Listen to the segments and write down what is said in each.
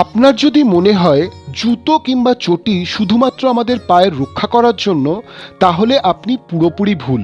আপনার যদি মনে হয় জুতো কিংবা চটি শুধুমাত্র আমাদের পায়ের রক্ষা করার জন্য, তাহলে আপনি পুরোপুরি ভুল।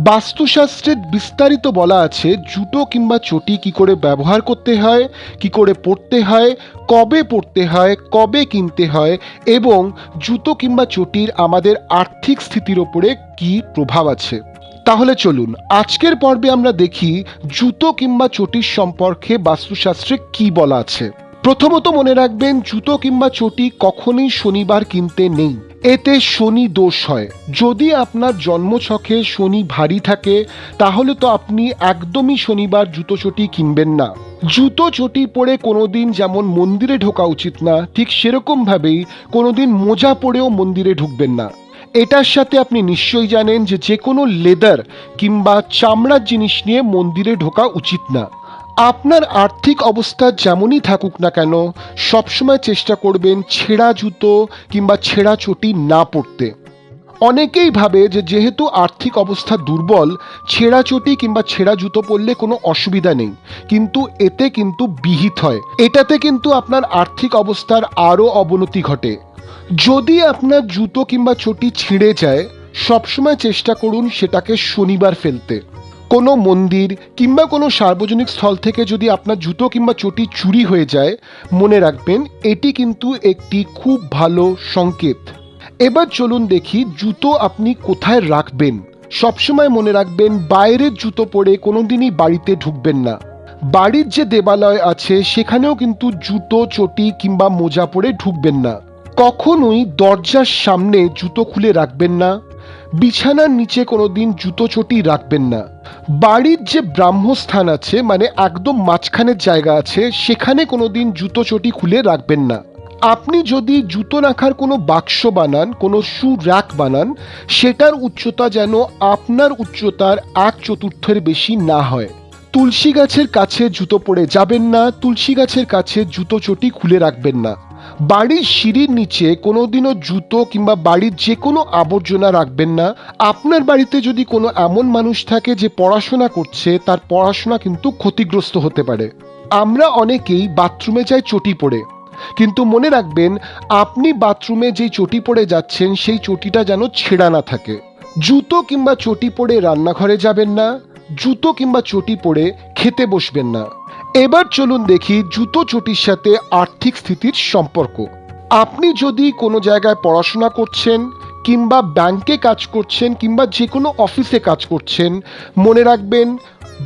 বাস্তুশাস্ত্রের বিস্তারিত বলা আছে জুতো কিংবা চটি কি করে ব্যবহার করতে হয়, কি করে পরতে হয়, কবে পরতে হয়, কবে কিনতে হয় এবং জুতো কিংবা চটির আমাদের আর্থিক স্থিতির ওপরে কি প্রভাব আছে। তাহলে চলুন, আজকের পর্বে আমরা দেখি জুতো কিংবা চটির সম্পর্কে বাস্তুশাস্ত্রে কি বলা আছে। প্রথমত মনে রাখবেন, জুতো কিংবা চটি কখনোই শনিবার কিনতে নেই। এতে শনি দোষ হয়। যদি আপনার জন্মছকে শনি ভারী থাকে, তাহলে তো আপনি একদমই শনিবার জুতো চটি কিনবেন না। জুতো চটি পরে কোনোদিন যেমন মন্দিরে ঢোকা উচিত না, ঠিক সেরকমভাবেই কোনোদিন মোজা পরেও মন্দিরে ঢুকবেন না। এটার সাথে আপনি নিশ্চয়ই জানেন যে যে কোনো লেদার কিংবা চামড়ার জিনিস নিয়ে মন্দিরে ঢোকা উচিত না। আপনার আর্থিক অবস্থা যেমনই থাকুক না কেন, সবসময় চেষ্টা করবেন ছেঁড়া জুতো কিংবা ছেঁড়া চটি না পরতে। অনেকেই ভাবে যে যেহেতু আর্থিক অবস্থা দুর্বল, ছেঁড়া চটি কিংবা ছেঁড়া জুতো পরলে কোনো অসুবিধা নেই। কিন্তু এতে কিন্তু বিহিত হয়। এটাতে কিন্তু আপনার আর্থিক অবস্থার আরও অবনতি ঘটে। যদি আপনার জুতো কিংবা চটি ছিঁড়ে যায়, সবসময় চেষ্টা করুন সেটাকে শনিবার ফেলতে। কোনো মন্দির কিংবা কোনো সার্বজনিক স্থল থেকে যদি আপনার জুতো কিংবা চটি চুরি হয়ে যায়, মনে রাখবেন এটি কিন্তু একটি খুব ভালো সংকেত। এবার চলুন দেখি জুতো আপনি কোথায় রাখবেন। সবসময় মনে রাখবেন বাইরের জুতো পরে কোনোদিনই বাড়িতে ঢুকবেন না। বাড়ির যে দেবালয় আছে, সেখানেও কিন্তু জুতো, চটি কিংবা মোজা পরে ঢুকবেন না। কখনোই দরজার সামনে জুতো খুলে রাখবেন না। বিছানার নিচে কোনোদিন জুতো চটি রাখবেন না। বাড়ির যে ব্রাহ্মস্থান আছে মানে একদম মাঝখানের জায়গা আছে, সেখানে কোনোদিন জুতো চটি খুলে রাখবেন না। আপনি যদি জুতো রাখার কোনো বাক্স বানান, কোনো শু র্যাক বানান, সেটার উচ্চতা যেন আপনার উচ্চতার এক চতুর্থের বেশি না হয়। তুলসী গাছের কাছে জুতো পরে যাবেন না, তুলসী গাছের কাছে জুতো চটি খুলে রাখবেন না। বাড়ির সিঁড়ির নিচে কোনোদিনও জুতো কিংবা বাড়ির যে কোনো আবর্জনা রাখবেন না। আপনার বাড়িতে যদি কোনো এমন মানুষ থাকে যে পড়াশোনা করছে, তার পড়াশোনা কিন্তু ক্ষতিগ্রস্ত হতে পারে। আমরা অনেকেই বাথরুমে যাই চটি পরে কিন্তু মনে রাখবেন, আপনি বাথরুমে যেই চটি পরে যাচ্ছেন, সেই চটিটা যেন ছেঁড়া না থাকে। জুতো কিংবা চটি পরে রান্নাঘরে যাবেন না। জুতো কিংবা চটি পরে খেতে বসবেন না। এবার চলুন দেখি জুতো চটির সাথে আর্থিক স্থিতির সম্পর্ক। আপনি যদি কোনো জায়গায় পড়াশোনা করছেন কিংবা ব্যাংকে কাজ করছেন কিংবা যে কোনো অফিসে কাজ করছেন, মনে রাখবেন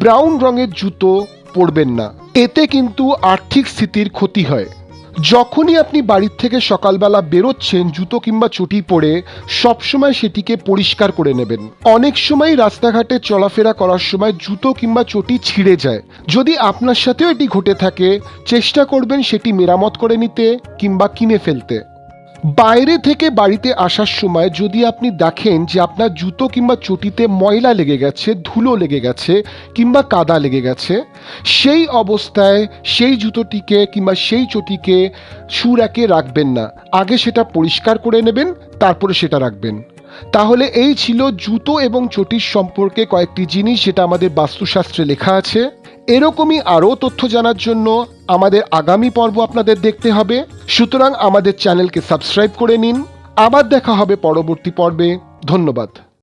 ব্রাউন রঙের জুতো পরবেন না। এতে কিন্তু আর্থিক স্থিতির ক্ষতি হয়। যখনই আপনি বাড়ির থেকে সকালবেলা বেরোচ্ছেন, জুতো কিংবা চটি পরে সবসময় সেটিকে পরিষ্কার করে নেবেন। অনেক সময় রাস্তাঘাটে চলাফেরা করার সময় জুতো কিংবা চটি ছিঁড়ে যায়। যদি আপনার সাথেও এটি ঘটে থাকে, চেষ্টা করবেন সেটি মেরামত করে নিতে কিংবা কিনে ফেলতে। বাইরে থেকে বাড়িতে আসার সময় যদি আপনি দেখেন যে আপনার জুতো কিংবা চটিতে ময়লা লেগে গেছে, ধুলো লেগে গেছে কিংবা কাদা লেগে গেছে, সেই অবস্থায় সেই জুতোটিকে কিংবা সেই চটিকে সুরাকে রাখবেন না। আগে সেটা পরিষ্কার করে নেবেন, তারপরে সেটা রাখবেন। তাহলে এই ছিল জুতো এবং চটির সম্পর্কে কয়েকটি জিনিস যেটা আমাদের বাস্তুশাস্ত্রে লেখা আছে। এরকমই আরও তথ্য জানার জন্য আমাদের আগামী পর্ব আপনাদের দেখতে হবে। সুতরাং আমাদের চ্যানেলকে সাবস্ক্রাইব করে নিন। আবার দেখা হবে পরবর্তী পর্বে। ধন্যবাদ।